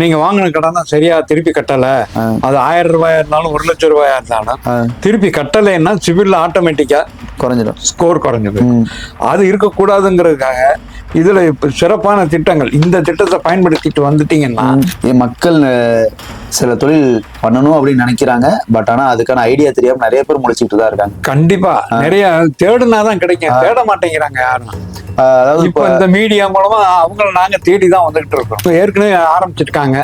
நீங்க வாங்கின கடனை சரியா திருப்பி கட்டல. அது ஆயிரம் ரூபாயா இருந்தாலும் ஒரு லட்சம் ரூபாயா இருந்தாலும் திருப்பி கட்டலைன்னா சிவில்ல ஆட்டோமேட்டிக்கா குறைஞ்சிடும் ஸ்கோர் குறைஞ்சது ம். அது இருக்கக்கூடாதுங்கிறதுக்காக இதுல சிறப்பான திட்டங்கள் இந்த திட்டத்தை பயன்படுத்திட்டு வந்துட்டீங்கன்னா மக்கள் சில தொழில் பண்ணணும் அப்படின்னு நினைக்கிறாங்க. பட் ஆனா அதுக்கான ஐடியா தெரியாம நிறைய பேர் முழிச்சுட்டு தான் இருக்காங்க. கண்டிப்பா. நிறைய தேடுனாதான் கிடைக்கும். தேட மாட்டேங்கிறாங்க யாரும். அஹ், அதாவது இப்போ இந்த மீடியா மூலமா அவங்கள நாங்க தேடி தான் வந்துகிட்டு இருக்கோம். இப்ப ஏற்கனவே ஆரம்பிச்சிருக்காங்க.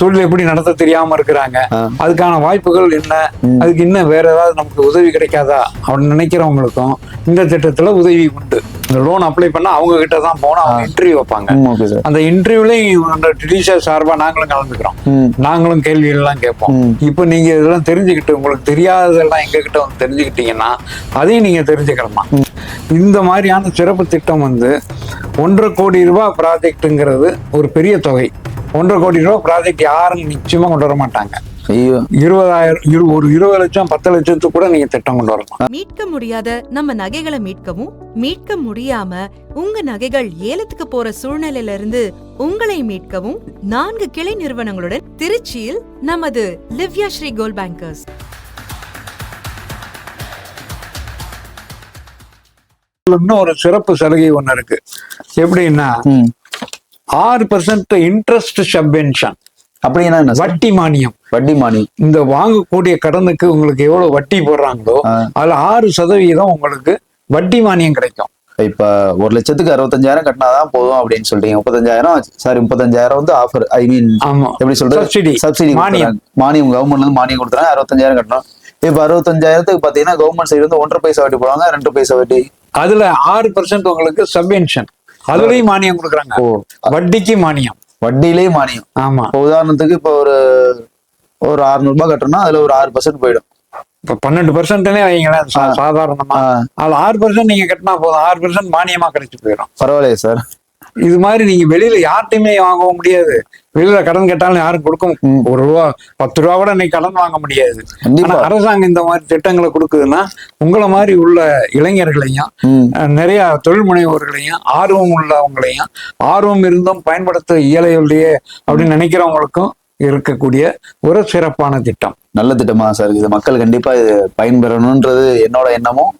தொழில் எப்படி நடத்த தெரியாம இருக்கிறாங்க. அதுக்கான வாய்ப்புகள் என்ன? அதுக்கு இன்னும் வேற ஏதாவது நமக்கு உதவி கிடைக்காதா? அப்படின்னு நினைக்கிறவங்களுக்கும் இந்த திட்டத்துல உதவி உண்டு. இந்த லோன் அப்ளை பண்ணா அவங்க கிட்ட தான் போனா அவங்க இன்டர்வியூ வைப்பாங்க. ம், ஓகே சார் அந்த இன்டர்வியூலையும் அந்த டீச்சர் சார்பா நாங்களும் கலந்துக்கிறோம். நாங்களும் கேள்வி எல்லாம் கேட்போம். இப்போ நீங்க இதெல்லாம் தெரிஞ்சுக்கிட்டு உங்களுக்கு தெரியாததெல்லாம் எங்க கிட்ட வந்து தெரிஞ்சுக்கிட்டீங்கன்னா அதையும் நீங்க தெரிஞ்சுக்கிறோமா இந்த மாதிரியான சிறப்பு திட்டம் வந்து ஒன்றரை கோடி ரூபாய் ப்ராஜெக்ட்டுங்கிறது ஒரு பெரிய தொகை. ஒன்றரை கோடி ரூபாய் ப்ராஜெக்ட் யாரும் நிச்சயமா கொண்டு வர மாட்டாங்க. இருபதாயிரம் இரு ஒரு இருபது லட்சம் பத்து லட்சத்துக்கு கூட நீங்க திட்டம் கொண்டு வரலாம் மீட்க முடியாத நம்ம நகைகளை மீட்கவும் மீட்க முடியாம உங்க நகைகள் ஏலத்துக்கு போற சூழ்நிலையில இருந்து உங்களை மீட்கவும் நான்கு கிளை நிறுவனங்களுடன் திருச்சியில் நமது லிவ்யா ஸ்ரீ கோல்ட் பேங்கர்ஸ். இன்னும் ஒரு சிறப்பு சலுகை ஒண்ணு இருக்கு. எப்படின்னா. ஆறு பர்சன்ட் இன்ட்ரெஸ்ட் சப்வென்ஷன் அப்படின்னா வட்டி மானியம். வட்டி மானி இந்த வாங்கக்கூடிய கடனுக்கு உங்களுக்கு எவ்வளவு வட்டி போடுறாங்களோ. அதுல ஆறு சதவீதம் உங்களுக்கு வட்டி மானியம் கிடைக்கும். இப்ப ஒரு லட்சத்துக்கு அறுபத்தஞ்சாயிரம் கட்டினாதான் போதும் அப்படின்னு சொல்றீங்க. முப்பத்தஞ்சாயிரம் சாரி முப்பத்தஞ்சாயிரம் வந்து ஆஃபர் ஐ மீன் எப்படி சொல்றது? Subsidy. சப்சிடி மானியம். மானியம் கவர்மெண்ட்ல இருந்து மானியம் கொடுத்துறாங்க அறுபத்தஞ்சாயிரம் கட்டணும். இப்ப அறுபத்தஞ்சாயிரத்துக்கு பாத்தீங்கன்னா கவர்மெண்ட் சைடு வந்து ஒன்றரை பைசா வட்டி போடுவாங்க ரெண்டு பைசா வட்டி. அதுல ஆறு பர்சன்ட் உங்களுக்கு சப்வென்ஷன் அதுலயும் மானியம் கொடுக்குறாங்க. வட்டிக்கு மானியம். வட்டியிலேயே மானியம். ஆமா. இப்போ உதாரணத்துக்கு இப்போ ஒரு ஒரு 600 ரூபாய் கட்டணும்னா அதுல ஒரு ஆறு பர்சன்ட் போயிடும். இப்ப பன்னெண்டு பர்சன்ட்னே வைங்களேன் சாதாரணமா. அதுல ஆறு பர்சன்ட் நீங்க கட்டினா போதும். ஆறு பர்சன்ட் மானியமா கிடைச்சு போயிடும் பரவாயில்லையே சார். இது மாதிரி நீங்க வெளியில யார்ட்டையுமே வாங்கவும் முடியாது. வெளியில கடன் கேட்டாலும் யாரும் கொடுக்க. ஒரு ரூபா பத்து ரூபா கூட இன்னைக்கு கடன் வாங்க முடியாது. அரசாங்கம் இந்த மாதிரி திட்டங்களை கொடுக்குதுன்னா உங்களை மாதிரி உள்ள இளைஞர்களையும் நிறைய தொழில் முனைவோர்களையும் ஆர்வம் உள்ளவங்களையும் ஆர்வம் இருந்தும் பயன்படுத்த இயலையிலேயே அப்படின்னு நினைக்கிறவங்களுக்கும் இருக்கக்கூடிய ஒரு சிறப்பான திட்டம். நல்ல திட்டமா சார் இது மக்கள் கண்டிப்பா இது பயன்பெறணுன்றது என்னோட எண்ணமும்.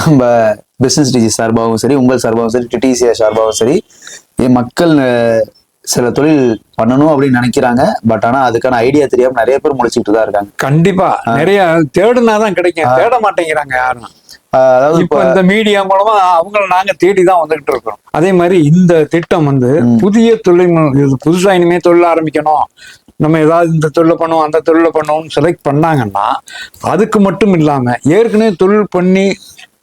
நம்ம பிசினஸ் டிஜி சார்பாகவும் சரி உங்கள் சார்பாகவும் சரி டிடிசிஆர் சார்பாகவும் சரி மக்கள் சில தொழில் பண்ணணும் அப்படின்னு நினைக்கிறாங்க. பட் ஆனா அதுக்கான ஐடியா தெரியாம நிறைய பேர் முழிச்சுட்டு தான் இருக்காங்க. கண்டிப்பா. நிறைய தேடுனாதான் கிடைக்கும். தேட மாட்டேங்கிறாங்க யாரும். அதாவது இப்ப இந்த மீடியா மூலமா அவங்கள நாங்க தேடி தான் வந்துகிட்டு இருக்கோம் அதே மாதிரி இந்த திட்டம் வந்து. புதிய தொழில் புதுசா இனிமே தொழில் ஆரம்பிக்கணும். நம்ம ஏதாவது இந்த தொழிலை பண்ணுவோம் அந்த தொழிலை பண்ணுவோம்னு செலக்ட் பண்ணாங்கன்னா அதுக்கு மட்டும் இல்லாம ஏற்கனவே தொழில் பண்ணி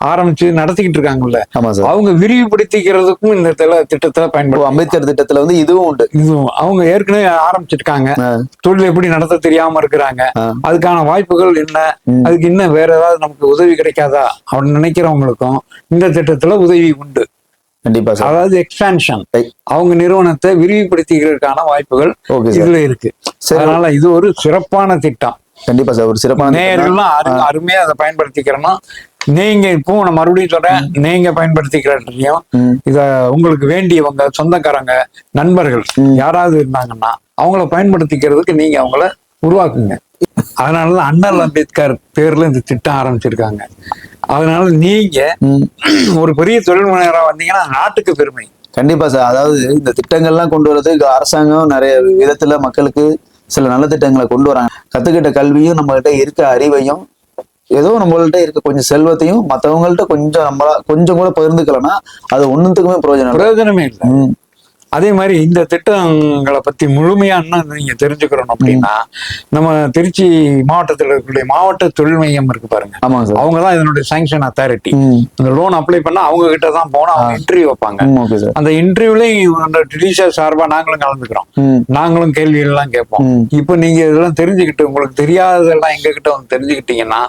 ஆரம்பிச்சு நடத்திக்கிட்டு இருக்காங்கல்ல. அவங்க விரிவுபடுத்திக்கிறதுக்கும் இந்த திட்டத்தை பயன்படுத்தும் அம்பேத்கர் திட்டத்துல வந்து இதுவும் உண்டு. இதுவும். அவங்க ஏற்கனவே ஆரம்பிச்சிருக்காங்க. தொழில் எப்படி நடத்த தெரியாம இருக்கிறாங்க. அதுக்கான வாய்ப்புகள் என்ன. அதுக்கு இன்னும் வேற ஏதாவது நமக்கு உதவி கிடைக்காதா? அப்படின்னு நினைக்கிறவங்களுக்கும் இந்த திட்டத்துல உதவி உண்டு. கண்டிப்பா அதாவது எக்ஸ்பான்ஷன். அவங்க நிறுவனத்தை விரிவுபடுத்திக்கிறதுக்கான வாய்ப்புகள் இதுல இருக்கு. அதனால இது ஒரு சிறப்பான திட்டம். கண்டிப்பா சார் ஒரு சிறப்பான. நேரெல்லாம் அரு- அருமையா அதை பயன்படுத்திக்கிறணும். நீங்க இப்போ நான் மறுபடியும் சொல்றேன். நீங்க பயன்படுத்திக்கிறதையும் ம், இத உங்களுக்கு வேண்டியவங்க சொந்தக்காரங்க நண்பர்கள். யாராவது இருந்தாங்கன்னா அவங்கள பயன்படுத்திக்கிறதுக்கு நீங்க அவங்கள உருவாக்குங்க. அதனாலதான் அண்ணல் அம்பேத்கர் பேர்ல இந்த திட்டம் ஆரம்பிச்சிருக்காங்க. அதனால நீங்க. ஒரு பெரிய தொழில் முனைவரா வந்தீங்கன்னா நாட்டுக்கு பெருமை. கண்டிப்பா சார். அதாவது இந்த திட்டங்கள்லாம் கொண்டு வரதுக்கு அரசாங்கம் நிறைய விதத்துல மக்களுக்கு சில நல்ல திட்டங்களை கொண்டு வராங்க. கத்துக்கிட்ட கல்வியும் நம்மகிட்ட இருக்க அறிவையும் ஏதோ நம்மள்ட்ட இருக்க கொஞ்சம் செல்வத்தையும் மத்தவங்கள்ட்ட கொஞ்சம் நம்மளா கொஞ்சம் கூட பகிர்ந்துக்கலன்னா அது ஒண்ணுத்துக்குமே பிரயோஜனம் பிரயோஜனமே இல்லை. அதே மாதிரி இந்த திட்டங்களை பத்தி முழுமையா இன்னும் நீங்க தெரிஞ்சுக்கிறோம் அப்படின்னா நம்ம திருச்சி மாவட்டத்தில் இருக்கக்கூடிய மாவட்ட தொழில் மையம் இருக்கு பாருங்க. அவங்க தான் இதனுடைய சாங்ஷன் அத்தாரிட்டி இந்த லோன் அப்ளை பண்ணா அவங்க கிட்ட தான் போனா அவங்க இன்டர்வியூ வைப்பாங்க. ம், ஓகே சார். அந்த இன்டர்வியூலையும் அந்த டீச்சர் சார்பா நாங்களும் கலந்துக்கிறோம். நாங்களும் கேள்வி எல்லாம் கேட்போம் இப்போ நீங்க இதெல்லாம் தெரிஞ்சுக்கிட்டு உங்களுக்கு தெரியாததெல்லாம் எங்க கிட்ட வந்து தெரிஞ்சுக்கிட்டீங்கன்னா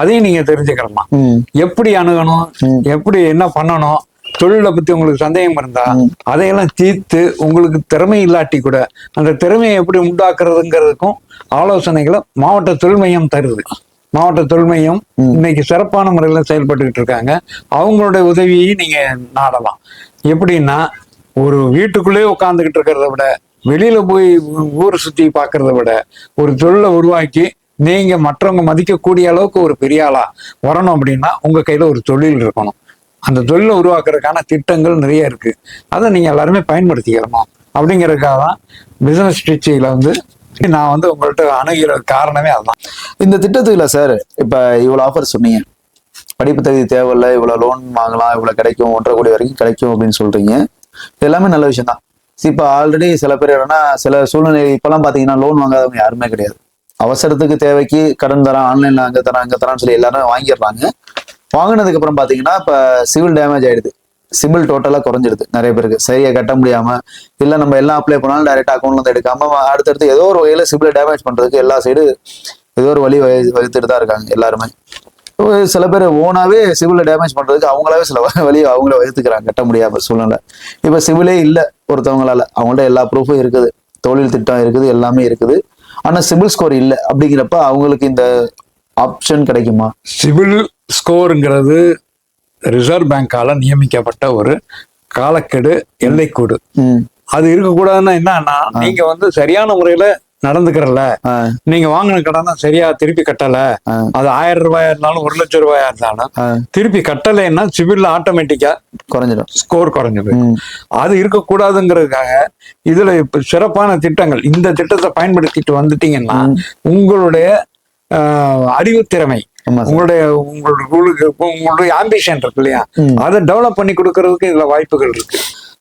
அதையும் நீங்க தெரிஞ்சுக்கிறோமா ம், எப்படி அணுகணும். எப்படி என்ன பண்ணணும்? தொழிலை பத்தி உங்களுக்கு சந்தேகம் இருந்தா. அதையெல்லாம் தீர்த்து உங்களுக்கு திறமை இல்லாட்டி கூட அந்த திறமையை எப்படி உண்டாக்குறதுங்கிறதுக்கும் ஆலோசனைகளை மாவட்ட தொழில் மையம் தருது மாவட்ட தொழில் மையம். இன்னைக்கு சிறப்பான முறையில் செயல்பட்டுக்கிட்டு இருக்காங்க அவங்களுடைய உதவியை நீங்க நாடலாம் எப்படின்னா ஒரு வீட்டுக்குள்ளேயே உட்காந்துக்கிட்டு இருக்கிறத விட வெளியில போய் ஊரை சுத்தி பார்க்கறத விட ஒரு தொழிலை உருவாக்கி நீங்க மற்றவங்க மதிக்கக்கூடிய அளவுக்கு ஒரு பெரிய ஆளா வரணும் அப்படின்னா உங்க கையில ஒரு தொழில் இருக்கணும் அந்த தொழிலை உருவாக்குறதுக்கான திட்டங்கள் நிறைய இருக்கு. அதை நீங்க எல்லாருமே பயன்படுத்திக்கிறணும் அப்படிங்கறதுக்காக தான் பிசினஸ் ஸ்ட்ரிச்சில வந்து நான் வந்து உங்கள்கிட்ட அணுகிற காரணமே அதுதான். இந்த திட்டத்துக்குல சார் இப்ப இவ்வளவு ஆஃபர் சொன்னீங்க. படிப்பு தகுதி தேவையில்ல இவ்வளவு லோன் வாங்கலாம் இவ்வளோ கிடைக்கும் ஒன்றரை கோடி வரைக்கும் கிடைக்கும் அப்படின்னு சொல்றீங்க. எல்லாமே நல்ல விஷயம் தான் இப்ப ஆல்ரெடி சில பேர் என்னன்னா சில சூழ்நிலை இப்போலாம் பாத்தீங்கன்னா லோன் வாங்காதவங்க யாருமே கிடையாது. அவசரத்துக்கு தேவைக்கு கடன் தரான் ஆன்லைன்ல அங்க தரான் அங்கே தரான்னு சொல்லி எல்லாரும் வாங்கிடுறாங்க. வாங்கினதுக்கு அப்புறம் பாத்தீங்கன்னா இப்ப சிவில் டேமேஜ் ஆயிடுது. சிபில் டோட்டலா குறைஞ்சிருது நிறைய பேருக்கு. சரியா கட்ட முடியாம இல்ல நம்ம எல்லாம் அப்ளை பண்ணாலும் டைரக்ட் அக்கௌண்ட்ல இருந்து எடுக்காம அடுத்தடுத்து ஏதோ ஒரு வகையில சிபில் டேமேஜ் பண்றதுக்கு எல்லா சைடு ஏதோ ஒரு வழி வகுத்துட்டு தான் இருக்காங்க எல்லாருமே. சில பேர் ஓனாவே சிவில டேமேஜ் பண்றதுக்கு அவங்களாவே சில வ- வழி அவங்கள வகுத்துக்கிறாங்க கட்ட முடியாம சூழ்நிலை. இப்ப சிவிலே இல்ல ஒருத்தவங்களால. அவங்கள்ட்ட எல்லா ப்ரூஃபும் இருக்குது. தொழில் திட்டம் இருக்குது எல்லாமே இருக்குது. ஆனா சிபில் ஸ்கோர் இல்ல அப்படிங்கிறப்ப அவங்களுக்கு இந்த ஆப்ஷன் கிடைக்குமா? சிவில் ஸ்கோருங்கிறது ரிசர்வ் பேங்கால நியமிக்கப்பட்ட ஒரு காலக்கெடு எல்லைக்கோடு. அது இருக்கக்கூடாதுன்னா என்னன்னா நீங்க வந்து சரியான முறையில நடந்துக்கிறல. நீங்க வாங்கின கடனை சரியா திருப்பி கட்டல. அது ஆயிரம் ரூபாயா இருந்தாலும் ஒரு லட்சம் ரூபாயா இருந்தாலும் திருப்பி கட்டலைன்னா சிவில்ல ஆட்டோமேட்டிக்கா குறைஞ்சிடும் ஸ்கோர் குறைஞ்சது ம், அது இருக்கக்கூடாதுங்கிறதுக்காக இதுல இப்ப சிறப்பான திட்டங்கள் இந்த திட்டத்தை பயன்படுத்திட்டு வந்துட்டீங்கன்னா உங்களுடைய அறிவுத்திறமை உங்களுடைய உங்களுடைய உங்களுக்கு உங்களுடைய ஆம்பிஷன் இருக்கு இல்லையா. அதை டெவலப் பண்ணி கொடுக்கறதுக்கு இதுல வாய்ப்புகள் இருக்கு.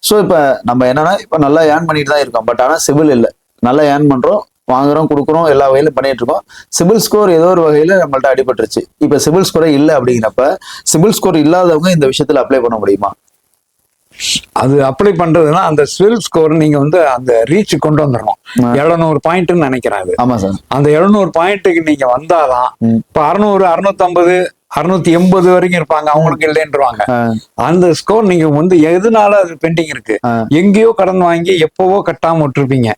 ஸோ இப்போ நம்ம என்னன்னா இப்போ நல்லா ஏர்ன் பண்ணிட்டு தான் இருக்கோம். பட் ஆனால் சிவில் இல்லை. நல்லா ஏர்ன் பண்றோம் வாங்குறோம் கொடுக்குறோம் எல்லா வகையிலும் பண்ணிட்டு இருக்கோம். சிபில் ஸ்கோர் ஏதோ ஒரு வகையில நம்மள்ட்ட அடிபட்டுருச்சு. இப்போ சிபில் ஸ்கோரே இல்லை அப்படிங்கிறப்ப சிபில் ஸ்கோர் இல்லாதவங்க இந்த விஷயத்துல அப்ளை பண்ண முடியுமா? அது அப்ளை பண்றதுன்னா அந்த ஸ்வில் ஸ்கோர் நீங்க வந்து அந்த ரீச் கொண்டு வந்துடணும். எழுநூறு பாயிண்ட்னு நினைக்கிறேன் அது. ஆமா சார். அந்த எழுநூறு பாயிண்ட்டுக்கு நீங்க வந்தாதான். இப்ப அறுநூறு அறுநூத்தம்பது அறுநூத்தி எண்பது வரைக்கும் இருப்பாங்க அவங்களுக்கு இல்லைன்றவாங்க. அந்த ஸ்கோர் நீங்க வந்து எதனால அது பெண்டிங் இருக்கு. எங்கேயோ கடன் வாங்கி எப்பவோ கட்டாம விட்டுருப்பீங்க.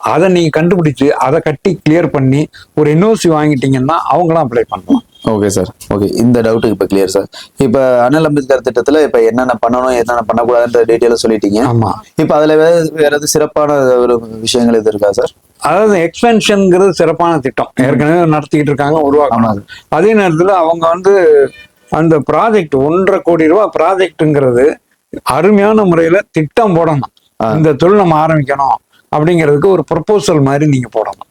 அதை நீங்க கண்டுபிடிச்சு அதை கட்டி கிளியர் பண்ணி ஒரு என்ஓசி வாங்கிட்டீங்கன்னா அவங்களாம் அப்ளை பண்ணலாம். ஓகே சார் ஓகே இந்த டவுட்டுக்கு இப்போ கிளியர் சார் இப்போ அண்ணல் அம்பேத்கர் திட்டத்துல இப்போ என்னென்ன பண்ணணும் என்னென்ன பண்ணக்கூடாதுன்ற டீட்டெயிலும் சொல்லிட்டீங்க. ஆமா. இப்போ அதுல வேற வேற எதுவும் சிறப்பான ஒரு விஷயங்கள் எது இருக்கா சார் அதாவது எக்ஸ்பென்ஷன்ங்கிறது சிறப்பான திட்டம். ஏற்கனவே நடத்திக்கிட்டு இருக்காங்க உருவாக்கணும். அதே நேரத்துல அவங்க வந்து அந்த ப்ராஜெக்ட் ஒன்றரை கோடி ரூபாய் ப்ராஜெக்ட்ங்கிறது அருமையான முறையில திட்டம் போடணும். இந்த தொழில் நம்ம ஆரம்பிக்கணும் அப்படிங்கிறதுக்கு ஒரு ப்ரொபோசல் மாதிரி நீங்க போடணும்.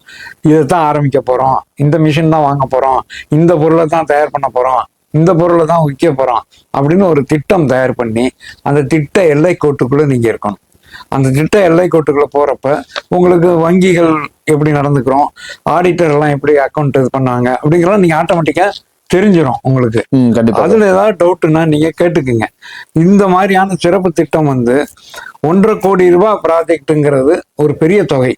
இதை தான் ஆரம்பிக்க போறோம். இந்த மிஷின் தான் வாங்க போறோம். இந்த பொருளை தான் தயார் பண்ண போறோம். இந்த பொருளை தான் விற்க போறோம். அப்படின்னு ஒரு திட்டம் தயார் பண்ணி அந்த திட்ட எல்லை கோட்டுக்குள்ள நீங்க இருக்கணும். அந்த திட்ட எல்லை கோட்டுக்குள்ள போறப்ப உங்களுக்கு வங்கிகள் எப்படி நடந்துக்கிறோம்? ஆடிட்டர் எல்லாம் எப்படி அக்கௌண்ட் இது பண்ணாங்க? அப்படிங்கிறத நீங்க ஆட்டோமேட்டிக்கா தெரிஞ்சிடும் உங்களுக்கு. அதுல ஏதாவது டவுட்னா நீங்க கேட்டுக்குங்க. இந்த மாதிரியான சிறப்பு திட்டம் வந்து ஒன்றரை கோடி ரூபாய் ப்ராஜெக்ட்டுங்கிறது ஒரு பெரிய தொகை.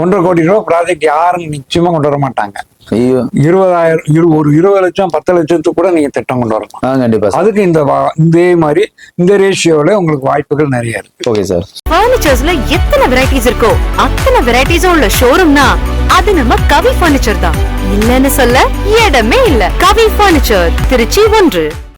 ஒன்றரை கோடி ரூபாய் ப்ராஜெக்ட் யாரும் நிச்சயமா கொண்டு வர மாட்டாங்க. ஐயோ. இருபதாயிரம் இரு ஒரு இருபது லட்சம் பத்து லட்சத்துக்கு கூட நீங்க திட்டம் கொண்டு வரலாம். கண்டிப்பா அதுக்கு இந்த வா- இதே மாதிரி இந்த ரேஷியோல உங்களுக்கு வாய்ப்புகள் நிறைய இருக்கு. Okay sir. ஃபர்னிச்சர்ஸ்ல எத்தனை வெரைட்டிஸ் இருக்கோ அத்தனை வெரைட்டிஸும் உள்ள ஷோரூம்னா அது நம்ம கவி ஃபர்னிச்சர் தான். இல்லன்னு சொல்ல இடமே இல்ல. கவி ஃபர்னிச்சர் திருச்சி ஒன்று.